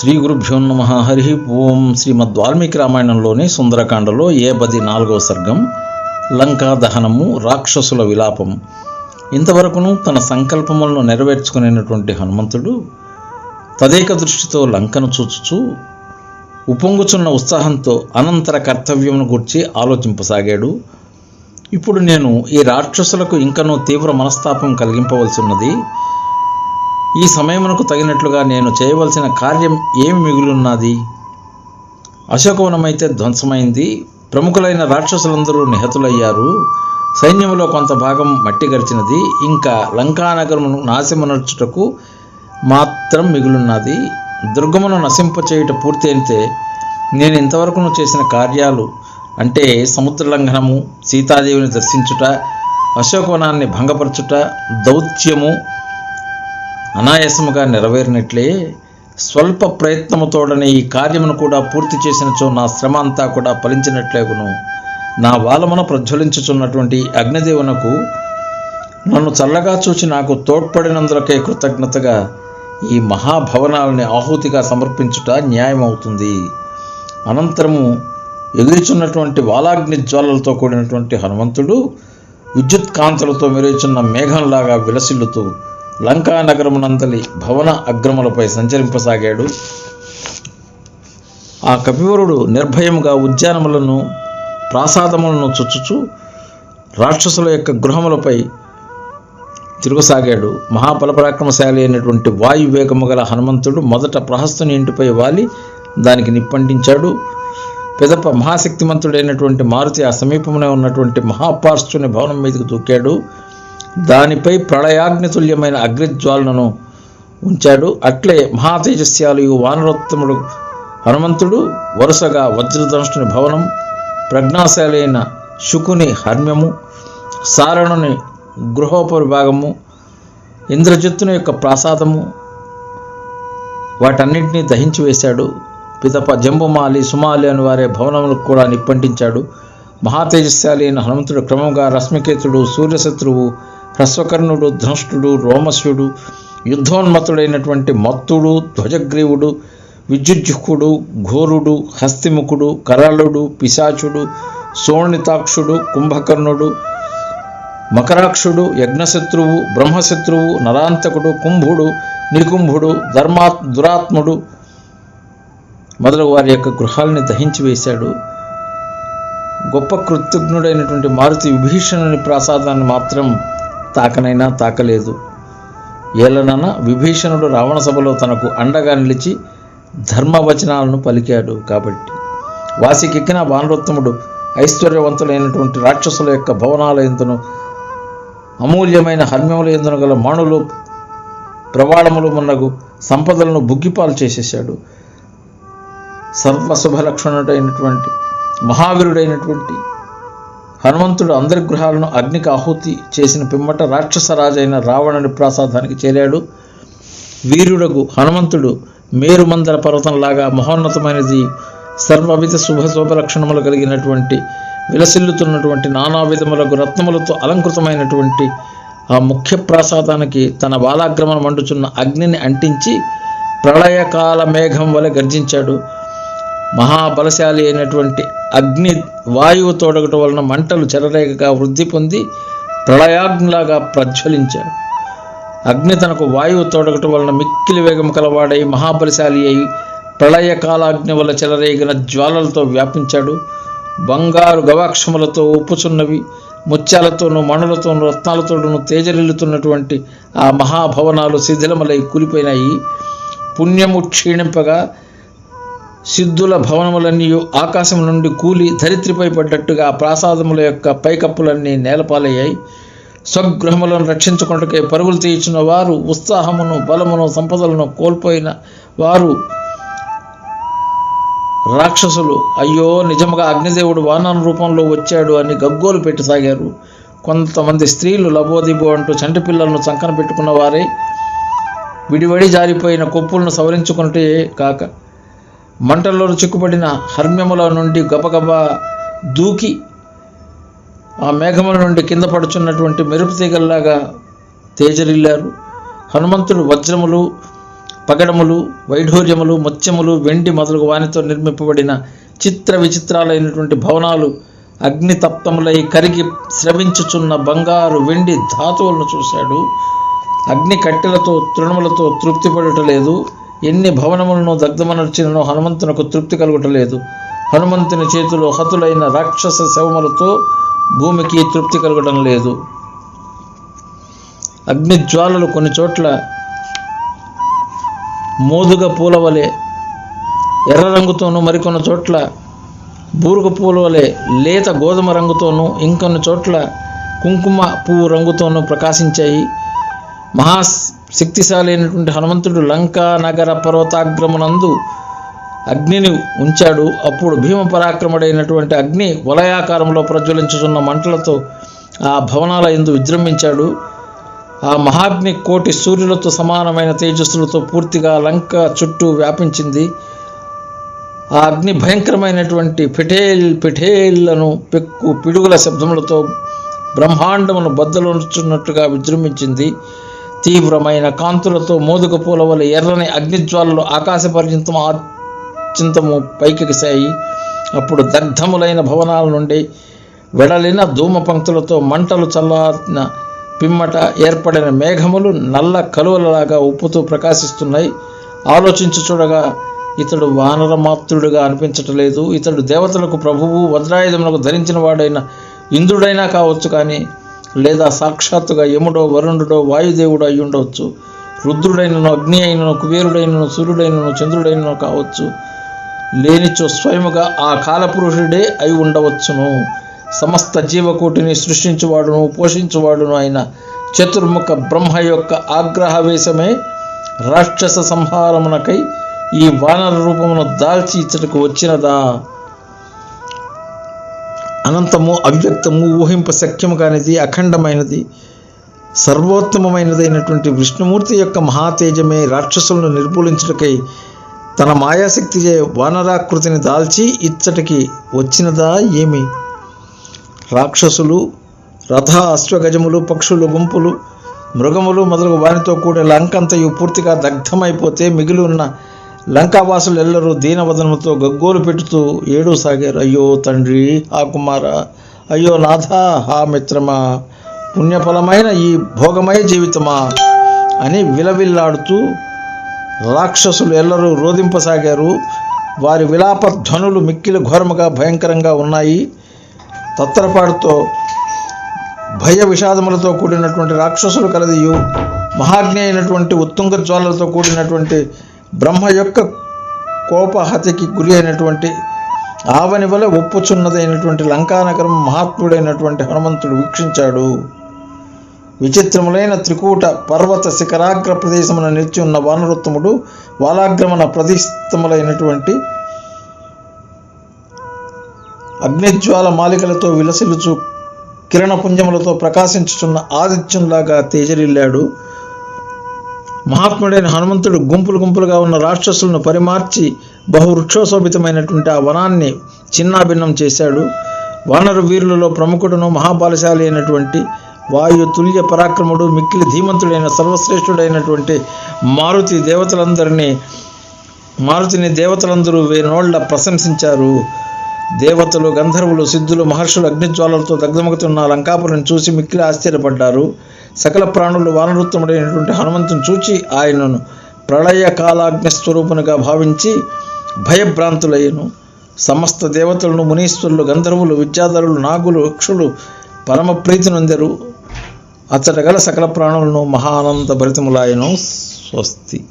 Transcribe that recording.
శ్రీ గురుభ్యో నమ. హరి ఓం శ్రీమద్ వాల్మీకి రామాయణంలోని సుందరకాండలో ఏ పది నాలుగవ సర్గం? లంకా దహనము రాక్షసుల విలాపం. ఇంతవరకును తన సంకల్పములను నెరవేర్చుకునేటువంటి హనుమంతుడు తదేక దృష్టితో లంకను చూచుచూ ఉప్పొంగుచున్న ఉత్సాహంతో అనంతర కర్తవ్యమును గూర్చి ఆలోచింపసాగాడు. ఇప్పుడు నేను ఈ రాక్షసులకు ఇంకనూ తీవ్ర మనస్తాపం కలిగింపవలసి ఉన్నది. ఈ సమయమునకు తగినట్లుగా నేను చేయవలసిన కార్యం ఏమి మిగులున్నది? అశోకవనమైతే ధ్వంసమైంది. ప్రముఖులైన రాక్షసులందరూ నిహతులయ్యారు. సైన్యంలో కొంత భాగం మట్టి గడిచినది. ఇంకా లంకానగరమును నాశమునర్చుటకు మాత్రం మిగులున్నది. దుర్గమును నశింపచేయుట పూర్తి అయితే నేను ఇంతవరకు చేసిన కార్యాలు అంటే సముద్ర లంఘనము సీతాదేవిని దర్శించుట అశోకవనాన్ని భంగపరచుట దౌత్యము అనాయాసముగా నెరవేరినట్లే స్వల్ప ప్రయత్నముతోడనే ఈ కార్యమును కూడా పూర్తి చేసినచో నా శ్రమ అంతా కూడా ఫలించినట్లేగును. నా వాలమున ప్రజ్వలించుచున్నటువంటి అగ్నిదేవునకు నన్ను చల్లగా చూచి నాకు తోడ్పడినందులకే కృతజ్ఞతగా ఈ మహాభవనాలని ఆహుతిగా సమర్పించుట న్యాయమవుతుంది. అనంతరము ఎదురుచున్నటువంటి వాలాగ్ని జ్వాలలతో కూడినటువంటి హనుమంతుడు విద్యుత్ కాంతులతో మెరుగుచున్న మేఘంలాగా విలసిల్లుతూ లంకా నగరమునంతలి భవన అగ్రములపై సంచరింపసాగాడు. ఆ కపివరుడు నిర్భయముగా ఉద్యానములను ప్రాసాదములను చుచ్చుచు రాక్షసుల యొక్క గృహములపై తిరుగుసాగాడు. మహాబలపరాక్రమశాలి అయినటువంటి వాయువేగము గల హనుమంతుడు మొదట ప్రహస్తుని ఇంటిపై వాలి దానికి నిప్పంటించాడు. పెదప మహాశక్తిమంతుడైనటువంటి మారుతి ఆ సమీపమునే ఉన్నటువంటి మహాపార్శ్వుని భవనం మీదకు దూకాడు. దానిపై ప్రళయాగ్నితుల్యమైన అగ్రిజ్వాలను ఉంచాడు. అట్లే మహాతేజస్యాలు వానరోత్తముడు హనుమంతుడు వరుసగా వజ్రధనుష్టుని భవనం ప్రజ్ఞాశాలి అయిన శుకుని హర్మ్యము సారణుని గృహోపరిభాగము ఇంద్రజిత్తుని యొక్క ప్రాసాదము వాటన్నింటినీ దహించి వేశాడు. పితప జంబుమాలి సుమాలి అని వారే భవనములకు కూడా నిప్పంటించాడు. మహాతేజస్శాలి అయిన హనుమంతుడు క్రమంగా రశ్మికేతుడు సూర్యశత్రువు హ్రస్వకర్ణుడు ధనుష్టుడు రోమస్యుడు యుద్ధోన్మతుడైనటువంటి మత్తుడు ధ్వజగ్రీవుడు విద్యుజ్జుకుడు ఘోరుడు హస్తిముఖుడు కరాళుడు పిశాచుడు సోణితాక్షుడు కుంభకర్ణుడు మకరాక్షుడు యజ్ఞశత్రువు బ్రహ్మశత్రువు నరాంతకుడు కుంభుడు నికుంభుడు ధర్మా దురాత్ముడు మొదలగు వారి యొక్క గృహాలని దహించి వేశాడు. గొప్ప కృతజ్ఞుడైనటువంటి మారుతి విభీషణుని ప్రాసాదాన్ని మాత్రం తాకనైనా తాకలేదు. ఏలనన విభీషణుడు రావణ సభలో తనకు అండగా నిలిచి ధర్మవచనాలను పలికాడు కాబట్టి. వాసికెక్కిన వానరోత్తముడు ఐశ్వర్యవంతులైనటువంటి రాక్షసుల యొక్క భవనాల ఎందును అమూల్యమైన హర్మ్యముల ఎందును గల మణులు ప్రవాళములు మున్నగు సంపదలను బుగ్గిపాలు చేసేశాడు. సర్వశుభలక్షణుడైనటువంటి మహావీరుడైనటువంటి హనుమంతుడు అందరి గృహాలను అగ్నికి ఆహుతి చేసిన పిమ్మట రాక్షసరాజైన రావణుని ప్రాసాదానికి చేరాడు. వీరుడకు హనుమంతుడు మేరుమందర పర్వతంలాగా మహోన్నతమైనది సర్వవిధ శుభ శుభలక్షణములు కలిగినటువంటి విలసిల్లుతున్నటువంటి నానా విధములకు రత్నములతో అలంకృతమైనటువంటి ఆ ముఖ్య ప్రాసాదానికి తన బాలాగ్రమణ మండుచున్న అగ్నిని అంటించి ప్రళయకాల మేఘం వలె గర్జించాడు. మహాబలశాలి అయినటువంటి అగ్ని వాయువు తోడగటం వలన మంటలు చెలరేగగా వృద్ధి పొంది ప్రళయాగ్నిలాగా ప్రజ్వలించాడు అగ్ని తనకు వాయువు తోడగటం వలన మిక్కిలి వేగం కలవాడై మహాబలశాలి అయి ప్రళయకాలాగ్ని వల్ల చెలరేగిన జ్వాలలతో వ్యాపించాడు. బంగారు గవాక్షములతో ఉప్పుచున్నవి ముత్యాలతోనూ మణులతోనూ రత్నాలతోనూ తేజరిల్లుతున్నటువంటి ఆ మహాభవనాలు శిథిలములై కూలిపోయినాయి. పుణ్యము క్షీణింపగా సిద్ధుల భవనములన్నీ ఆకాశం నుండి కూలి ధరిత్రిపై పడ్డట్టుగా ప్రాసాదముల యొక్క పైకప్పులన్నీ నేలపాలయ్యాయి. స్వగృహములను రక్షించుకుంటకే పరుగులు తీయించిన వారు ఉత్సాహమును బలమును సంపదలను కోల్పోయిన వారు రాక్షసులు. అయ్యో నిజముగా అగ్నిదేవుడు వానన రూపంలో వచ్చాడు అని గగ్గోలు పెట్టసాగారు. కొంతమంది స్త్రీలు లబోదిబో అంటూ చంటి పిల్లలను చంకన పెట్టుకున్న వారే విడివడి జారిపోయిన కొప్పులను సవరించుకుంటే కాక మంటల్లో చిక్కుపడిన హర్మ్యముల నుండి గబగబా దూకి ఆ మేఘముల నుండి కింద పడుచున్నటువంటి మెరుపు తీగల్లాగా తేజరిల్లారు. హనుమంతుడు వజ్రములు పగడములు వైఢూర్యములు ముత్యములు వెండి మొదలగు వానితో నిర్మింపబడిన చిత్ర విచిత్రాలైనటువంటి భవనాలు అగ్నితప్తములై కరిగి స్రవించుచున్న బంగారు వెండి ధాతువులను చూశాడు. అగ్ని కట్టెలతో తృణములతో తృప్తి పడటలేదు ఎన్ని భవనములను దగ్ధమనర్చినను హనుమంతునకు తృప్తి కలుగుటలేదు. హనుమంతుని చేతిలో హతులైన రాక్షస శవములతో భూమికి తృప్తి కలగడం లేదు. అగ్నిజ్వాలలు కొన్ని చోట్ల మోదుగ పూల వలె ఎర్ర రంగుతోనూ మరికొన్ని చోట్ల బూరుగ పూల వలె లేత గోధుమ రంగుతోనూ ఇంకొన్ని చోట్ల కుంకుమ పువ్వు రంగుతోనూ ప్రకాశించాయి. మహా శక్తిశాలి అయినటువంటి హనుమంతుడు లంకా నగర పర్వతాగ్రమునందు అగ్నిని ఉంచాడు. అప్పుడు భీమ పరాక్రముడైనటువంటి అగ్ని వలయాకారంలో ప్రజ్వలించుతున్న మంటలతో ఆ భవనాల ఎందు విజృంభించాడు. ఆ మహాగ్ని కోటి సూర్యులతో సమానమైన తేజస్సులతో పూర్తిగా లంక చుట్టూ వ్యాపించింది. ఆ అగ్ని భయంకరమైనటువంటి పిఠేల్ పిఠేళ్ళను పెక్కు పిడుగుల శబ్దములతో బ్రహ్మాండమును బద్దలుచున్నట్టుగా విజృంభించింది. తీవ్రమైన కాంతులతో మోదుక పూల వల్ల ఎర్రని అగ్నిజ్వాలలు ఆకాశ పర్యంతం ఆచింతము పైకెగిశాయి అప్పుడు దగ్ధములైన భవనాల నుండి వెడలిన ధూమ పంక్తులతో మంటలు చల్లారిన పిమ్మట ఏర్పడిన మేఘములు నల్ల కలువలలాగా ఉప్పుతూ ప్రకాశిస్తున్నాయి. ఆలోచించి చూడగా ఇతడు వానరమాత్రుడుగా అనిపించటలేదు. ఇతడు దేవతలకు ప్రభువు వజ్రాయుధములకు ధరించిన వాడైన ఇంద్రుడైనా కావచ్చు కానీ లేదా సాక్షాత్తుగా యముడో వరుణుడో వాయుదేవుడో అయి ఉండవచ్చు. రుద్రుడైనను అగ్ని అయినను కుబేరుడైనను సూర్యుడైనను చంద్రుడైనను కావచ్చు. లేనిచో స్వయముగా ఆ కాలపురుషుడే అయి ఉండవచ్చును. సమస్త జీవకోటిని సృష్టించువాడును పోషించువాడును ఆయన చతుర్ముఖ బ్రహ్మ యొక్క ఆగ్రహవేశమే రాక్షస సంహారమునకై ఈ వానర రూపమును దాల్చి ఇచ్చటకు వచ్చినదా? అనంతము అవ్యక్తము ఊహింప శక్యము కానిది అఖండమైనది సర్వోత్తమమైనదైనటువంటి విష్ణుమూర్తి యొక్క మహాతేజమే రాక్షసులను నిర్మూలించుటకై తన మాయాశక్తిచే వానరాకృతిని దాల్చి ఇచ్చటికి వచ్చినదా ఏమి? రాక్షసులు రథ అశ్వగజములు పక్షులు గుంపులు మృగములు మొదలగు వానితో కూడిన లంకంతయు పూర్తిగా దగ్ధమైపోతే మిగిలి ఉన్న లంకావాసులు ఎల్లరూ దీనవదనముతో గగ్గోలు పెట్టుతూ ఏడు సాగారు. అయ్యో తండ్రి ఆ కుమార అయ్యో నాథ హా మిత్రమా పుణ్యఫలమైన ఈ భోగమయ జీవితమా అని విలవిల్లాడుతూ రాక్షసులు ఎల్లరూ రోధింపసాగారు. వారి విలాప ధ్వనులు మిక్కిలి ఘోరముగా భయంకరంగా ఉన్నాయి. తత్తరపాటుతో భయ విషాదములతో కూడినటువంటి రాక్షసులు కలదియు మహాజ్ఞ అయినటువంటి ఉత్తుంగ జ్వాలలతో కూడినటువంటి బ్రహ్మ యొక్క కోపహతికి గురి అయినటువంటి ఆవని వలె ఒప్పుచున్నదైనటువంటి లంకానగరం మహాత్ముడైనటువంటి హనుమంతుడు వీక్షించాడు. విచిత్రములైన త్రికూట పర్వత శిఖరాగ్ర ప్రదేశమున నిలిచి ఉన్న వానరోత్తముడు వాలాగ్రమణ ప్రతిష్టములైనటువంటి అగ్నిజ్వాల మాలికలతో విలసిలుచు కిరణపుంజములతో ప్రకాశించుచున్న ఆదిత్యంలాగా తేజరిల్లాడు మహాత్ముడైన హనుమంతుడు గుంపులు గుంపులుగా ఉన్న రాక్షసులను పరిమార్చి బహువృక్షోశోభితమైనటువంటి ఆ వనాన్ని చిన్నాభిన్నం చేశాడు. వానర వీరులలో ప్రముఖుడును మహాబలశాలి అయినటువంటి వాయు తుల్య పరాక్రముడు మిక్కిలి ధీమంతుడైన సర్వశ్రేష్ఠుడైనటువంటి మారుతి దేవతలందరినీ మారుతిని దేవతలందరూ వేనోళ్ళ ప్రశంసించారు. దేవతలు గంధర్వులు సిద్ధులు మహర్షులు అగ్నిజ్వాలలతో దగ్ధమగుతున్న లంకాపురం చూసి మిక్కిలి ఆశ్చర్యపడ్డారు. సకల ప్రాణులు వానరుత్తముడైనటువంటి హనుమంతుని చూచి ఆయనను ప్రళయ కాలాగ్ని స్వరూపునిగా భావించి భయభ్రాంతులయ్యను. సమస్త దేవతలను మునీశ్వరులు గంధర్వులు విద్యాధరులు నాగులు యక్షులు పరమ ప్రీతి నొందెరు. అతడగల గల సకల ప్రాణులను మహానంద భరితములాయను స్వస్తి.